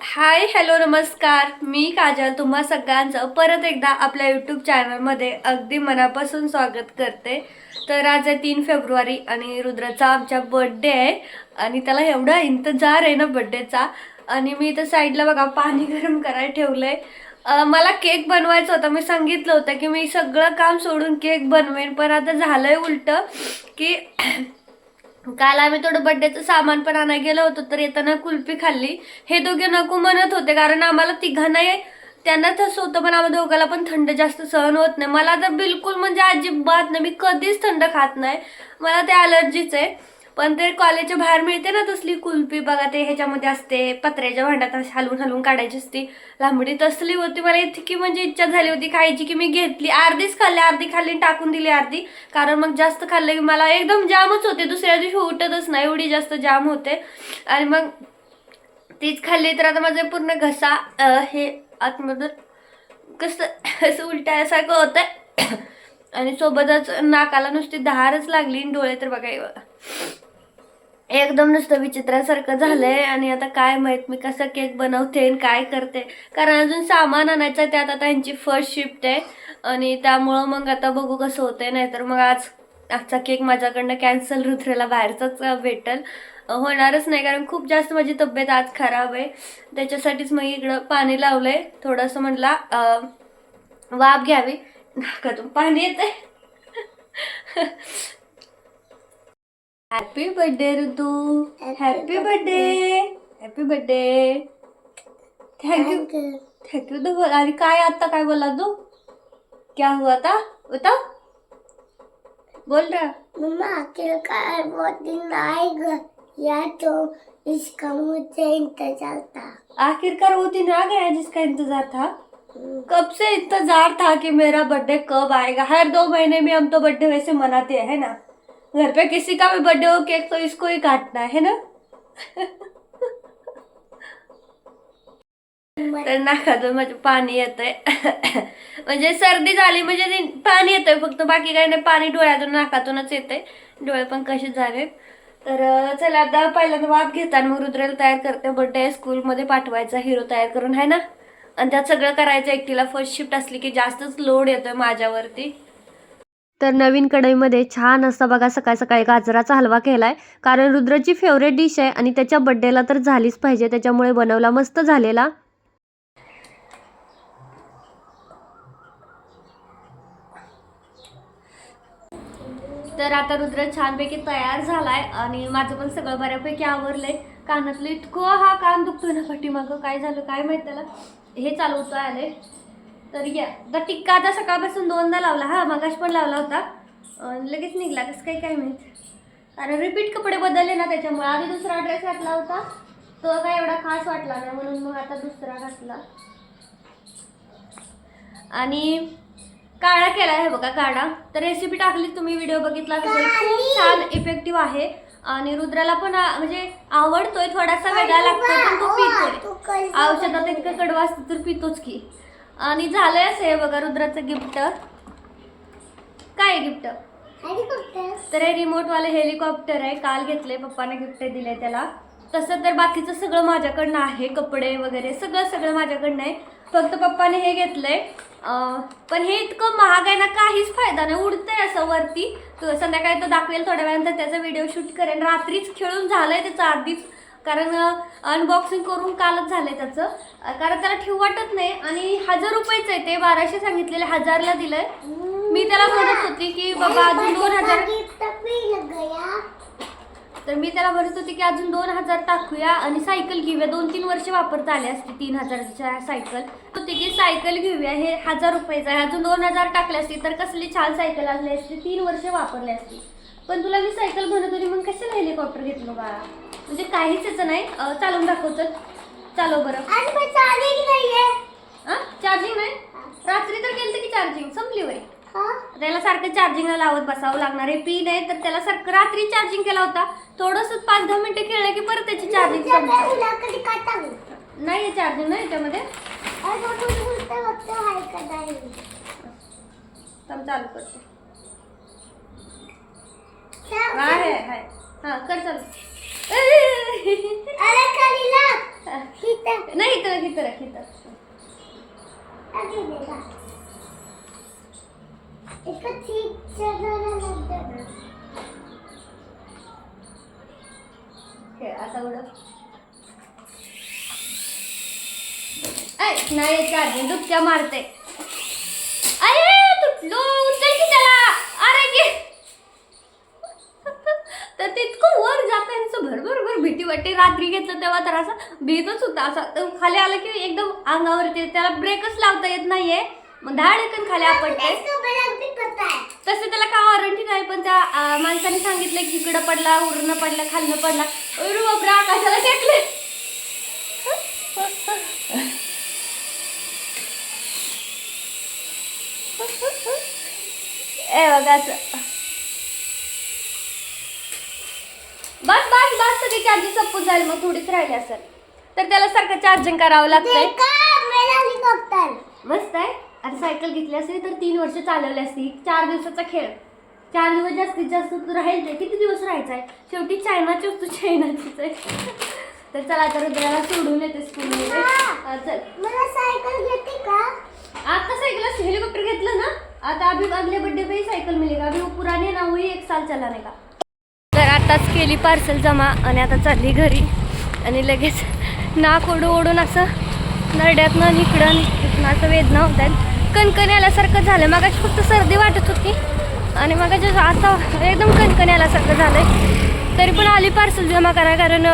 Hi hello नमस्कार. मी काजल. तुम्हा सगळ्यांचं परत एकदा आपल्या यूट्यूब चॅनलमध्ये अगदी मनापासून स्वागत करते. तर आज आहे तीन फेब्रुवारी आणि रुद्राचा आमच्या बड्डे आहे आणि त्याला एवढा इंतजार आहे ना बड्डेचा आणि मी इथं साईडला बघा पाणी गरम करायला ठेवलंय. आहे मला केक बनवायचा होता. मी सांगितलं होतं की मी सगळं काम सोडून केक बनवेन पण आता झालंय उलटं की काल आम्ही थोडं बड्डेचं सामान पण आणायला गेलो होतो तर येताना कुल्फी खाल्ली. हे दोघे नको म्हणत होते कारण आम्हाला तिघांना त्यांना तसं होतं पण आम्हाला दोघाला पण थंड जास्त सहन होत नाही. मला तर बिलकुल म्हणजे अजिबात नाही मी कधीच थंड खात नाही. मला ते अलर्जीच आहे. पण ते कॉलेजच्या बाहेर मिळते ना तसली कुल्फी बघा ते ह्याच्यामध्ये असते पत्र्याच्या भांड्यात अशी हलवून हलवून काढायची असती. लांबडी तसली होती मला इतकी म्हणजे इच्छा झाली होती खायची की मी घेतली. अर्धीच खाल्ली अर्धी खाल्ली आणि टाकून दिली अर्धी. कारण मग जास्त खाल्लं की मला एकदम जामच होते. दुसऱ्या दिवशी उठतच नाही एवढी जास्त जाम होते. आणि मग तीच खाल्ली तर आता माझं पूर्ण घसा हे आतमधून कसं असं उलट्यासारखं होतं आणि सोबतच नाकाला नुसती दहारच लागली डोळे तर बघा बघा. एकदम नुसतं विचित्रासारखं झालंय आणि आता काय माहीत मी कसं केक बनवते आणि काय करते. कारण अजून सामान आणायचं आहे त्यात आता त्यांची फर्स्ट शिफ्ट आहे. आणि त्यामुळं मग आता बघू कसं होतंय नाहीतर मग आज आजचा केक माझ्याकडनं कॅन्सल रुद्रेला बाहेरचाच भेटल. होणारच नाही कारण खूप जास्त माझी तब्येत आज खराब आहे. त्याच्यासाठीच मग इकडं पाणी लावलंय. थोडंसं म्हटला वाफ घ्यावी. नाकातून पाणी येतंय. Happy birthday Ritu happy birthday happy birthday thank you thank you तो बोल आणि काय आता काय बोला तू? क्या हुआ था? बता बोल रहा. मम्मा आखिरकार बहुत दिन आएगा या तो इसका मुझे इंतज़ार था। आखिरकार वो दिन आ गया जिसका इंतज़ार था? कब से इंतज़ार था कि मेरा बर्थडे कब आएगा? हर दो महीने में हम तो बर्थडे वैसे मनाते हैं ना? घर पे किसी का भी बर्थडे हो केक तो इसको ही काटना है ना? तर नाकातून म्हणजे पाणी येतंय. म्हणजे सर्दी झाली म्हणजे पाणी येतंय फक्त बाकी काही नाही पाणी डोळ्यातून नाकातूनच येते डोळे पण कसे झाले तर चला आता पहिल्यांदा वाप घेताना मग रुद्राला तयार करते. बर्थडे स्कूलमध्ये पाठवायचा हिरो तयार करून आहे ना? आणि त्यात सगळं करायचं एकटीला फर्स्ट शिफ्ट असली की जास्तच लोड येतोय माझ्यावरती. तर नवीन कढईमध्ये छान असा बघा सकाळ सकाळी गाजराचा हलवा केलाय. कारण रुद्राची फेवरेट डिश आहे आणि त्याच्या बड्डेला तर झालीच पाहिजे. त्याच्यामुळे बनवला मस्त झालेला. तर आता रुद्र छानपैकी तयार झालाय आणि माझं पण सगळं बऱ्यापैकी आवरलंय. कानातलं इतकं हा कान दुखतोय ना पाठीमागं. काय झालं काय माहीत त्याला? हे चालवतोय आले तर या. टिक्का आता सकाळपासून दोनदा लावला. हा मगाश पण लावला होता. लगेच निघला. कसं काही काय माहीत? कारण रिपीट कपडे बदलले ना त्याच्यामुळे. आधी दुसरा ड्रेस घातला होता. तो काय एवढा खास वाटला नाही. म्हणून मग आता दुसरा घातला. आणि काळा केला आहे बघा काढा. तर रेसिपी टाकली तुम्ही व्हिडिओ बघितला असेल. खूप छान इफेक्टिव्ह आहे. आणि रुद्राला पण म्हणजे आवडतोय. थोडासा वेगळा लागतोय पण तो पितोय. औषधात इतकं कडवा असतं तर पितोच की. आणि झालंय असं हे बघा रुद्राचं गिफ्ट काय गिफ्ट तर हे रिमोटवाले हेलिकॉप्टर आहे. काल घेतले पप्पाने गिफ्ट दिले त्याला. तसं तर बाकीचं सगळं माझ्याकडनं आहे. कपडे वगैरे सगळं सगळं माझ्याकडनं आहे. फक्त पप्पाने हे घेतलंय. पण हे इतकं महाग आहे ना काहीच फायदा नाही. उडतंय असं वरती. संध्याकाळी तो दाखवेल थोड्या वेळानंतर त्याचा व्हिडिओ शूट करेन. रात्रीच खेळून झालंय त्याचं आधीच. कारण अनबॉक्सिंग करून कालच झालंय त्याचं. अं, कारण त्याला ठेवू वाटत नाही आणि हजार रुपयेच आहे ते बाराशे सांगितलेले हजारला दिलंय. मी त्याला म्हणत होती की बाबा अजून दोन हजार तर मी त्याला म्हणत होती की अजून दोन हजार टाकूया. आणि सायकल घेऊया. दोन तीन वर्ष वापरता आले असते तीन हजारच्या सायकल. होती की सायकल घेऊया. हे हजार रुपयाचं आहे. अजून दोन हजार टाकले असते तर कसली छान सायकल असली असती. तीन वर्ष वापरली असती. पण तुला मी सायकल म्हणत होती मग कशाला हेलिकॉप्टर घेतलं बाळा? म्हणजे काहीच याचं नाही. अं, चालून दाखवतं. चालव बरं. आज मैं चार्जिंग नहीं है हां चार्जिंग नाही? रात्री तर केलं की चार्जिंग संपली वय हाँ? त्याला सारखं चार्जिंगला लावत बसावं लागणार आहे. पी नाही तर त्याला सारखं रात्री चार्जिंग केला होता. थोडंसं पाच दहा मिनिटं खेळलं की परत त्याची चार्जिंग संपते. हूँ नाही चार्जिंग नाही याच्यामध्ये हाय है थांब चालू करते. हाय हाय हाय. हां कर चालू. अरे इथं नाही इथं राख लागतं खेळ आता उडव. ऐ, नाही चार्जिंग डुबक्या मारते. अरे तुटलो उचल की त्याला अरे गे तर तितकं वर जाताना भरभर भर भीती वाटते. रात्री घेतलं तेव्हा तर असं भीतच होता. असा खाली आलं की एकदम अंगावरती त्याला ब्रेकच लावता येत नाहीये. मग धाडकन खाली आपटते इसको बड़ा भी पता है तसं त्याला काय वॉरंटी नाही पण त्या माणसाने सांगितलं की इकडं पडला उडणं पडला खाल्लं पडला. बापरे आकाशाला टेकले ए बघा असं. बस बस बस तरी चार्जिंग संपून जाईल मग थोडीच राहिली असेल. तर त्याला सारखं चार्जिंग करावं लागतंय. मस्त आहे. आणि सायकल घेतली असती तर तीन वर्ष चालवली असती. चार दिवसाचा खेळ. चार दिवस जास्तीत जास्त तू राहील ते किती दिवस राहायचा आहे शेवटी चायनाची वस्तू चायनाचीच आहे. तर चला तर रुद्राला सोडून येते स्कूलमध्ये चल. मला सायकल घेते का? आता साइकिल हेलीकॉप्टर घेतलं ना आता अभी अगले बर्थडे पे सायकल मिलेगा. अभी वो पुरानी ना एक साल चलाने का? आत्ताच केली पार्सल जमा आणि आता चालली घरी. आणि लगेच नाक ओढू ओढून असं नरड्यातनं आणि इकडं आणि इकडनं असं वेदना होत आहेत कणकण आल्यासारखं झालं मागाशी फक्त सर्दी वाटत होती. आणि मगाच्या आता एकदम कणकण आल्यासारखं झालं तरी पण आली पार्सल जमा करा कारण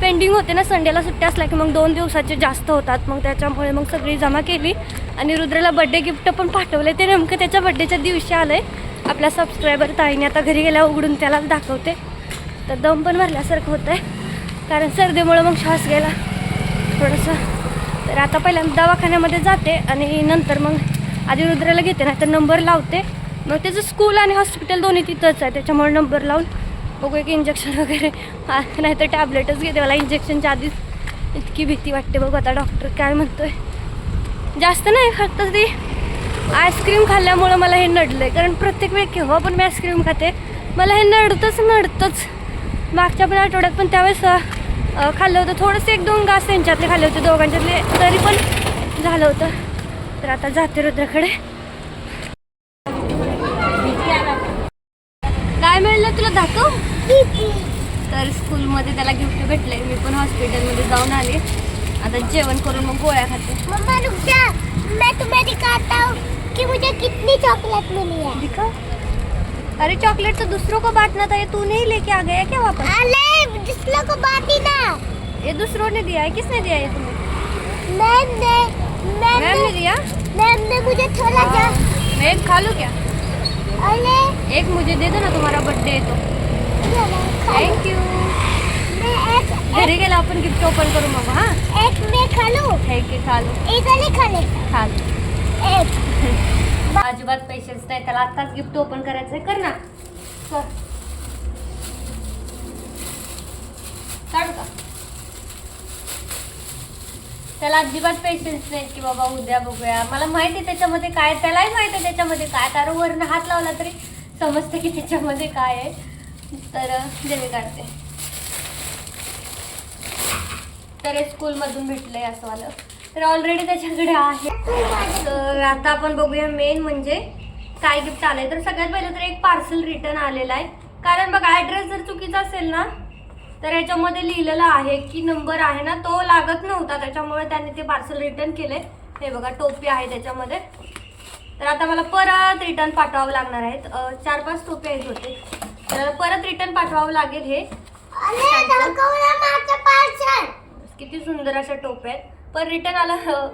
पेंडिंग होते ना संडेला सुट्ट्या असल्या की मग दोन दिवसाचे जास्त होतात. मग त्याच्यामुळे मग सगळी जमा केली. आणि रुद्रला बड्डे गिफ्ट पण पाठवले ते नेमकं त्याच्या बड्डेच्या दिवशी आलंय. आपल्या सबस्क्रायबर ताईने आता घरी गेल्या उघडून त्याला दाखवते. तर दम पण भरल्यासारखं होतं आहे कारण सर्दीमुळं मग श्वास गेला थोडंसं. तर आता पहिल्यांदा दवाखान्यामध्ये जाते आणि नंतर मग आधी रुद्राला घेते नाही तर नंबर लावते. मग त्याचं स्कूल आणि हॉस्पिटल दोन्ही तिथंच आहे. त्याच्यामुळे नंबर लावून बघू एक इंजेक्शन वगैरे. हा, नाहीतर टॅबलेटच घेते. मला इंजेक्शनच्या आधीच इतकी भीती वाटते. बघू आता डॉक्टर काय म्हणतो आहे जास्त नाही फक्त ती आईस्क्रीम खाल्ल्यामुळं मला हे नडलं आहे कारण प्रत्येक वेळी केव्हा पण मी आईस्क्रीम खाते मला हे नडतंच नडतंच. मागच्या पण आठवड्यात पण त्यावेळेस खाल्लं होतं. थोडंसं एक दोन घास त्यांच्यातले खाल्ले होते दोघांच्यातले. तरी पण झालं होतं. तर आता जाते रुद्राकडे. काय मिळलं तुला? दाखव. तर स्कूलमध्ये त्याला गिफ्ट भेटले मी पण हॉस्पिटलमध्ये जाऊन आले. आता जेवण करून मग गोळ्या खाते. मम्मा रुक जा मैं तुम्हें दिखाता हूँ कि मुझे कितनी चॉकलेट मिली है. दिखा. अरे चॉकलेट तो दूसरों को बांटना था ये तू नहीं लेके आ गया क्या वापस? अरे जिसलों को बांटी ना. ये दूसरों ने दिया है किसने दिया ये तुम्हें? मैम ने मैम मैम ने ने दिया? मैम ने मुझे थोड़ा जा. मैं एक खा लूँ क्या? अरे. एक मुझे दे दो ना तुम्हारा बर्थडे है तो। थँक यू घरी गेला आपण गिफ्ट ओपन करू मग हां? एक मैं खा लूँ थँक यू खा लो इधर ही खा ले खा लो एक. अजिबात पेशन्स नाही त्याला आत्ताच गिफ्ट ओपन करायचं आहे कर ना. कर काढू का? त्याला अजिबात पेशन्स नाही की बाबा उद्या बघूया. मला माहिती आहे त्याच्यामध्ये काय. त्यालाही माहिती आहे त्याच्यामध्ये काय. कारण वरनं हात लावला तरी समजतं की त्याच्यामध्ये काय आहे. तर जे मी काढते. तर हे स्कूलमधून आहे असं वालं. तर ऑलरेडी त्याच्याकडे आहे. तर आता आपण बघूया मेन म्हणजे काय गिफ्ट आहे तर सगळ्यात पहिलं तर एक पार्सल रिटर्न आलेला आहे. कारण बघा ॲड्रेस जर चुकीचा असेल ना तर याच्यामध्ये लिहिलेलं आहे की नंबर आहे ना तो लागत नव्हता. त्याच्यामुळे त्याने ते पार्सल रिटर्न केले हे बघा टोपी आहे त्याच्यामध्ये. तर आता मला परत रिटर्न पाठवावं लागणार आहेत. चार पाच टोपी आहेत होते. तर परत रिटर्न पाठवावं लागेल हे. किती सुंदर अशा टोप्या आहेत. पण रिटर्न आलं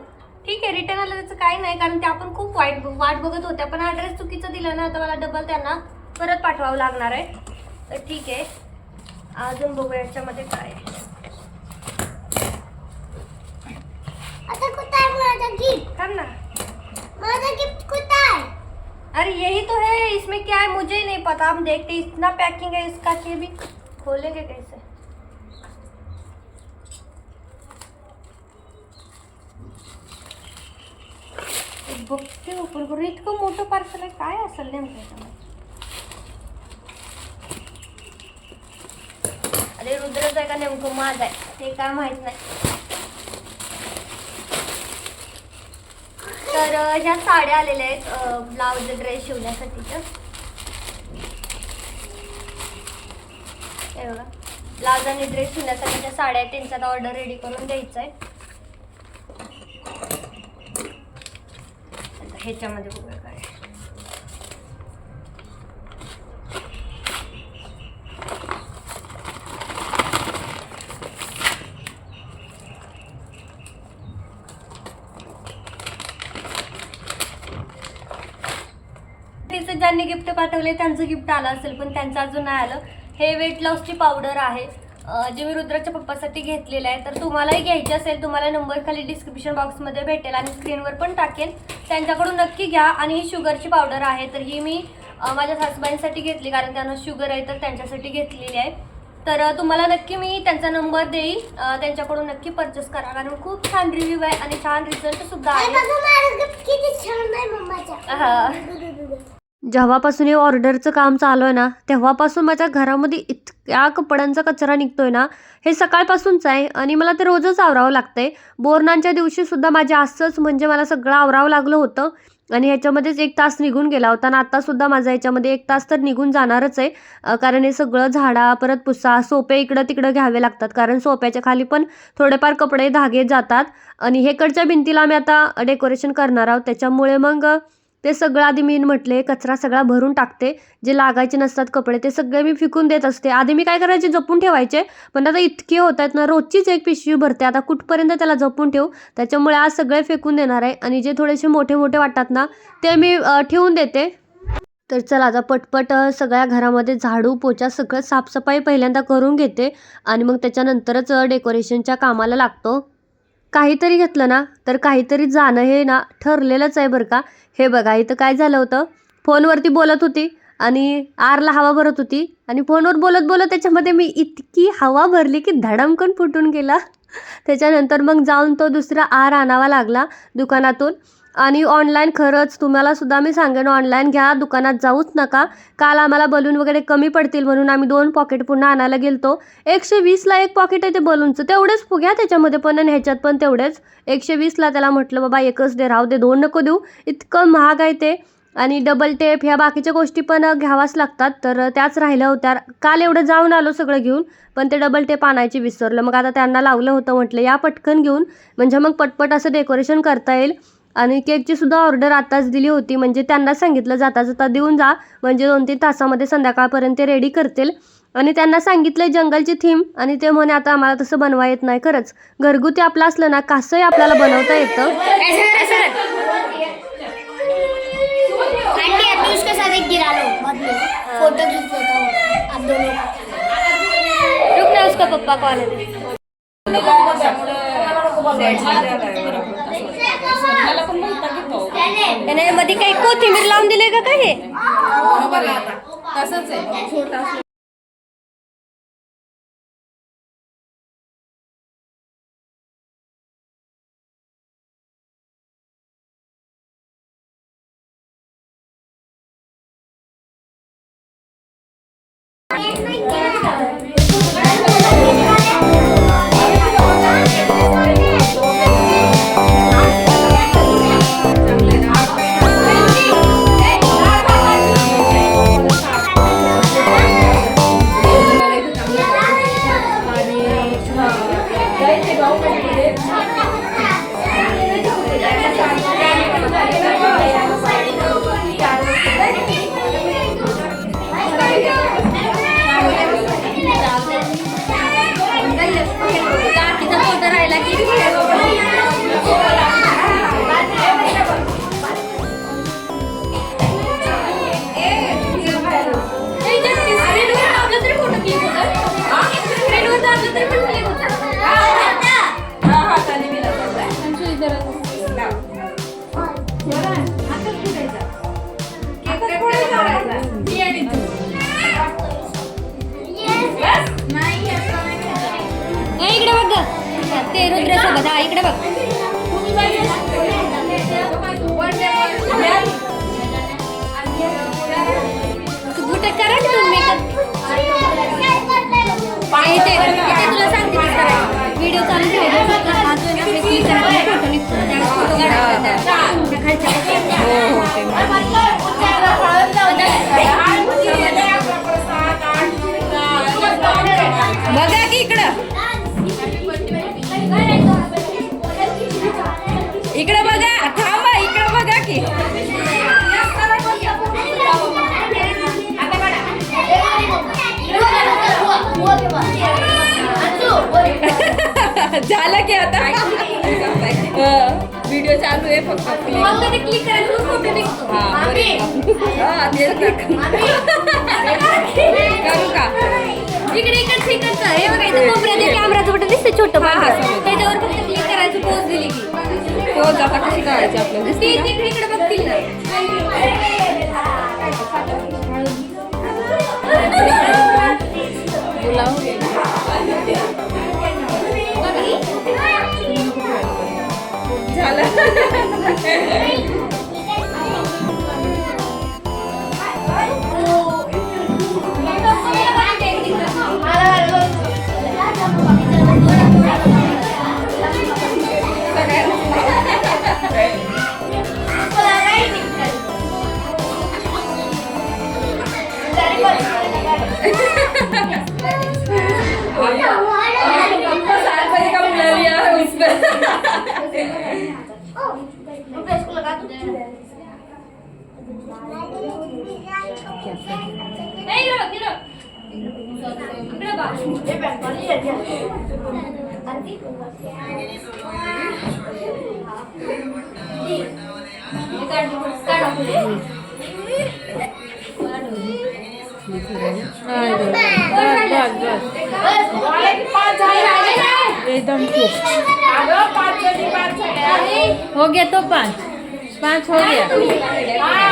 ठीक आहे रिटर्न आलं त्याचं काही नाही कारण ते आपण खूप वाईट वाट बघत होत्या. पण ॲड्रेस चुकीचं दिलं ना आता मला डबल त्यांना परत पाठवावं लागणार आहे. तर ठीक आहे. अजून बघूया याच्यामध्ये काय थांब ना. अरे यही तो है इसमें क्या है? मुझे ही नहीं पता. हम देखते इतना पैकिंग है इसका कि भी खोलेंगे कैसे एक बघते ओपन करून इतकं मोठं पार्सल आहे. काय असेल नेमकं अरे रुद्रच आहे का नेमकं? माझ आहे. ते काय माहीत नाही. तर ह्या साड्या आलेल्या आहेत ब्लाउज ड्रेस शिवण्यासाठी तर. बघा. ब्लाऊज आणि ड्रेस शिवण्यासाठी ज्या साड्या आहेत त्यांच्यात ऑर्डर रेडी करून द्यायचं आहे आता ह्याच्यामध्ये बघूया काय ज्यांनी गिफ्ट पाठवले त्यांचं गिफ्ट आलं असेल पण त्यांचं अजून नाही आलं. हे वेट लॉसची पावडर आहे. जे मी रुद्राच्या पप्पासाठी घेतलेलं आहे तर तुम्हालाही घ्यायची असेल तुम्हाला नंबर खाली डिस्क्रिप्शन बॉक्समध्ये भेटेल आणि स्क्रीनवर पण टाकेल. त्यांच्याकडून नक्की घ्या आणि ही शुगरची पावडर आहे तर ही मी माझ्या सासूबाईंसाठी घेतली कारण त्यांना शुगर आहे तर त्यांच्यासाठी घेतलेली आहे. तर तुम्हाला नक्की मी त्यांचा नंबर देईल त्यांच्याकडून नक्की परचेस करा कारण खूप छान रिव्ह्यू आहे आणि छान रिझल्ट सुद्धा आहे. जेव्हापासून हे ऑर्डरचं काम चालू आहे ना तेव्हापासून माझ्या घरामध्ये इतक्या कपड्यांचा कचरा निघतोय ना हे सकाळपासूनच आहे आणि मला ते रोजच आवरावं लागतंय. बोरणांच्या दिवशीसुद्धा माझ्या असंच म्हणजे मला सगळं आवरावं लागलं होतं आणि ह्याच्यामध्येच एक तास निघून गेला होता आणि आत्तासुद्धा माझा ह्याच्यामध्ये एक तास तर निघून जाणारच आहे. कारण हे सगळं झाडा परत पुसा सोपे इकडं तिकडं घ्यावे लागतात कारण सोप्याच्या खाली पण थोडेफार कपडे धागे जातात आणि हेकडच्या भिंतीला आम्ही आता डेकोरेशन करणार आहोत. त्याच्यामुळे मग ते सगळं आधी मी म्हटले कचरा सगळा भरून टाकते जे लागायचे नसतात कपडे ते सगळे मी फिकून देत असते. आधी मी काय करायचे जपून ठेवायचे पण आता इतके होत आहेत ना रोजचीच एक पिशवी भरते. आता कुठपर्यंत त्याला जपून ठेवू? त्याच्यामुळे आज सगळे फेकून देणार आहे. आणि जे थोडेसे मोठे मोठे वाटतात ना ते मी ठेवून देते. तर चला आता पटपट सगळ्या घरामध्ये झाडू पोचा सगळं साफसफाई पहिल्यांदा करून घेते. आणि मग त्याच्यानंतरच डेकोरेशनच्या कामाला लागतो. काहीतरी घेतलं ना तर काहीतरी जाणं हे ना ठरलेलंच आहे बरं का. हे बघा इथं काय झालं होतं? फोनवरती बोलत होती आणि आरला हवा भरत होती आणि फोनवर बोलत बोलत त्याच्यामध्ये मी इतकी हवा भरली की धडमकन फुटून गेला. त्याच्यानंतर मग जाऊन तो दुसरा आर आणावा लागला दुकानातून. आणि ऑनलाईन खरंच तुम्हाला सुद्धा मी सांगेन ऑनलाईन घ्या दुकानात जाऊच नका. काल आम्हाला बलून वगैरे कमी पडतील म्हणून आम्ही दोन पॉकेट पुन्हा आणायला गेलतो. एकशे वीसला एक पॉकेट आहे ते बलूनचं तेवढेच घ्या त्याच्यामध्ये पण आणि ह्याच्यात पण तेवढेच. एकशे वीसला त्याला म्हटलं बाबा एकच दे राहू दे दोन नको देऊ. इतकं महाग आहे ते. आणि डबल टेप ह्या बाकीच्या गोष्टी पण घ्यावाच लागतात. तर त्याच राहिल्या होत्या. काल एवढं जाऊन आलो सगळं घेऊन पण ते डबल टेप आणायची विसरलं. मग आता त्यांना लावलं होतं म्हटलं या पटकन घेऊन. म्हणजे मग पटपट असं डेकोरेशन करता येईल. आणि केकची सुद्धा ऑर्डर आताच दिली होती. म्हणजे त्यांना सांगितलं जाता जाता देऊन जा. म्हणजे दोन तीन तासामध्ये संध्याकाळपर्यंत ते रेडी करतील. आणि त्यांना सांगितलंय जंगलची थीम आणि ते म्हणे आता आम्हाला तसं बनवा येत नाही खरंच. घरगुती आपलं असलं ना कसंही आपल्याला बनवता येतं. आंटी अभी उसके साथ एक गिरा लो बाद में फोटो खींच लेता आप दोनों का रुक ना उसका पप्पा कॉल है त्याने मध्ये काही कोथिंबीर लावून दिले का काय हे तसंच आहे. काकीचा झालं की आता? व्हिडिओ चालू आहे फक्त क्लिक करायचं हा, तेच तर. करू का? इकडे इकडचं हे बघा इथं कोपऱ्यात एक कॅमेराचं बटन दिसते छोटं. त्याच्यावर फक्त क्लिक करायचं पोच दिली की. तो जाता कशी काढायची आपल्याला ती तिकडे इकडे बघतील ना. Hey! एकदम हो गया तो पाच पाच हो गया।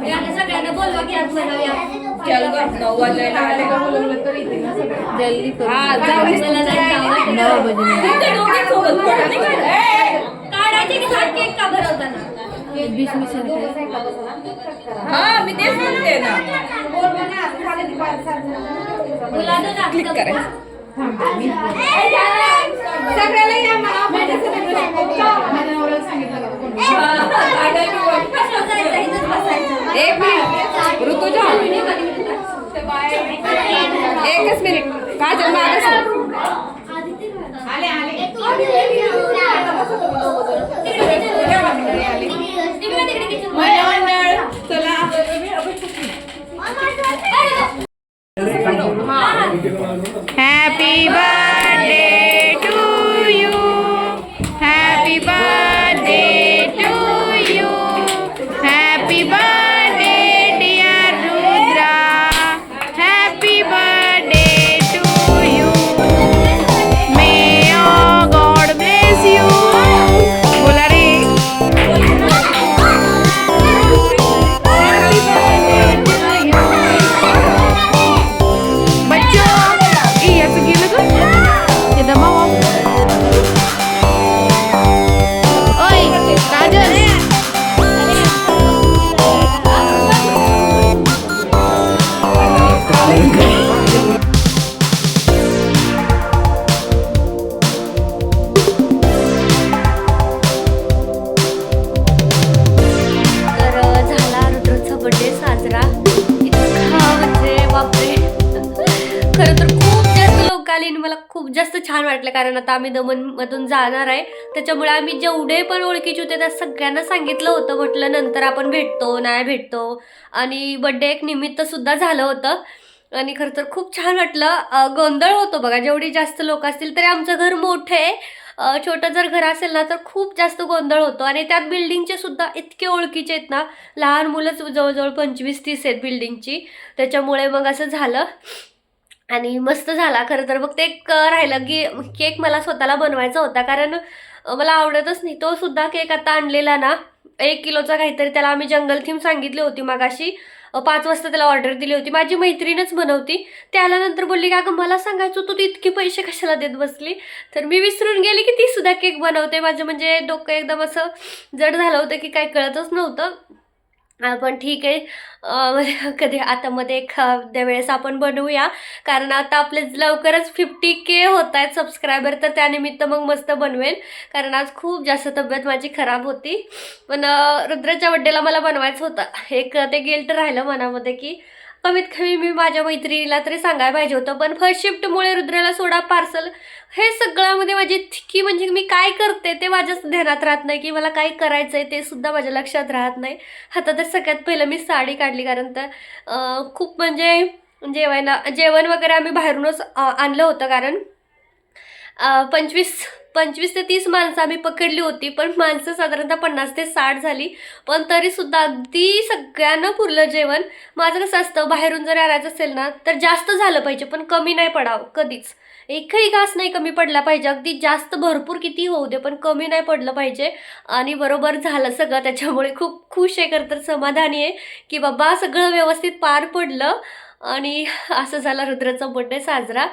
सगळ्यांना बोलवा की आज बनवूया चल ग नऊ वाजायला आले जल्दी हा जाऊ मला जायचं. नऊ बजे तिथे दोघे सोबत पडा, नाही का? काढायचे की सात केक का भरवताना हा मी तेच म्हणते ना. तुला तर जास्त क्लिक करायचं. सगळ्याला या मला कशाला जायचं? इथंच बसायचं. एक मिनिट. ऋतुजा एकच मिनिट काजल मागं सर. कारण आता आम्ही दमनमधून जाणार आहे. त्याच्यामुळे आम्ही जेवढे पण ओळखीचे होते त्या सगळ्यांना सांगितलं होतं. म्हटलं नंतर आपण भेटतो नाही भेटतो. आणि बड्डे एक निमित्त सुद्धा झालं होतं. आणि खरं तर खूप छान वाटलं. गोंधळ होतो बघा. जेवढी जास्त लोक असतील तरी आमचं घर मोठं आहे. छोटं जर घर असेल ना तर खूप जास्त गोंधळ होतो. आणि त्यात बिल्डिंगचे सुद्धा इतके ओळखीचे आहेत ना. लहान मुलंच जवळजवळ पंचवीस तीस आहेत बिल्डिंगची त्याच्यामुळे मग असं झालं. आणि मस्त झाला. खरं तर मग ते एक राहिलं की केक मला स्वतःला बनवायचा होता. कारण मला आवडतच नाही. तो सुद्धा केक आता आणलेला ना एक किलोचा काहीतरी त्याला आम्ही जंगल थीम सांगितली होती मागाशी. पाच वाजता त्याला ऑर्डर दिली होती. माझी मैत्रीणच बनवती. ते आल्यानंतर बोलली की अगं मला सांगायचं तू इतके पैसे कशाला देत बसली? तर मी विसरून गेली की ती सुद्धा केक बनवते. माझं म्हणजे डोकं एकदम असं जड झालं होतं की काय कळतच नव्हतं. आपण ठीक आहे. कधी आता मध्ये एखाद्या वेळेस आपण बनवूया. कारण आता आपले लवकरच फिफ्टी के होत आहेत सबस्क्रायबर तर त्यानिमित्त मग मस्त बनवेल कारण आज खूप जास्त तब्येत माझी खराब होती. पण रुद्राच्या बड्डेला मला बनवायचं होतं. एक ते गिल्ट राहिलं मनामध्ये की कमीत कमी मी माझ्या मैत्रिणीला तरी सांगायला पाहिजे होतं पण फर्स्ट शिफ्टमुळे रुद्राला सोडा पार्सल हे सगळ्यामध्ये माझी थिकी म्हणजे मी काय करते ते माझ्याच ध्यानात राहत नाही की मला काय करायचं आहे ते सुद्धा माझ्या लक्षात राहत नाही. आता तर सगळ्यात पहिलं मी साडी काढली कारण तर खूप म्हणजे जेवायला जेवण वगैरे आम्ही बाहेरूनच आणलं होतं कारण पंचवीस पंचवीस ते तीस माणसं आम्ही पकडली होती पण माणसं साधारणतः पन्नास ते साठ झाली. पण तरीसुद्धा अगदी सगळ्यांना पुरलं जेवण. माझं कसं असतं बाहेरून जर आणायचं असेल ना तर जास्त झालं पाहिजे पण कमी नाही पडावं कधीच. एकही घास नाही कमी पडला पाहिजे अगदी जास्त भरपूर किती होऊ दे पण कमी नाही पडलं पाहिजे. आणि बरोबर झालं सगळं त्याच्यामुळे खूप खुश आहे खरं तर समाधानी आहे की बाबा सगळं व्यवस्थित पार पडलं. आणि असं झाला रुद्राचा बड्डे साजरा.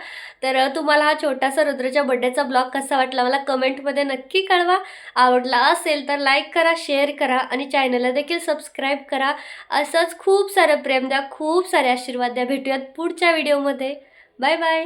तर तुम्हाला हा छोटासा रुद्राच्या बड्डेचा ब्लॉग कसा वाटला मला कमेंटमध्ये नक्की कळवा. आवडला असेल तर लाईक करा शेअर करा आणि चॅनलला देखील सबस्क्राईब करा. असंच खूप सारं प्रेम द्या खूप सारे आशीर्वाद द्या. भेटूयात पुढच्या व्हिडिओमध्ये बाय बाय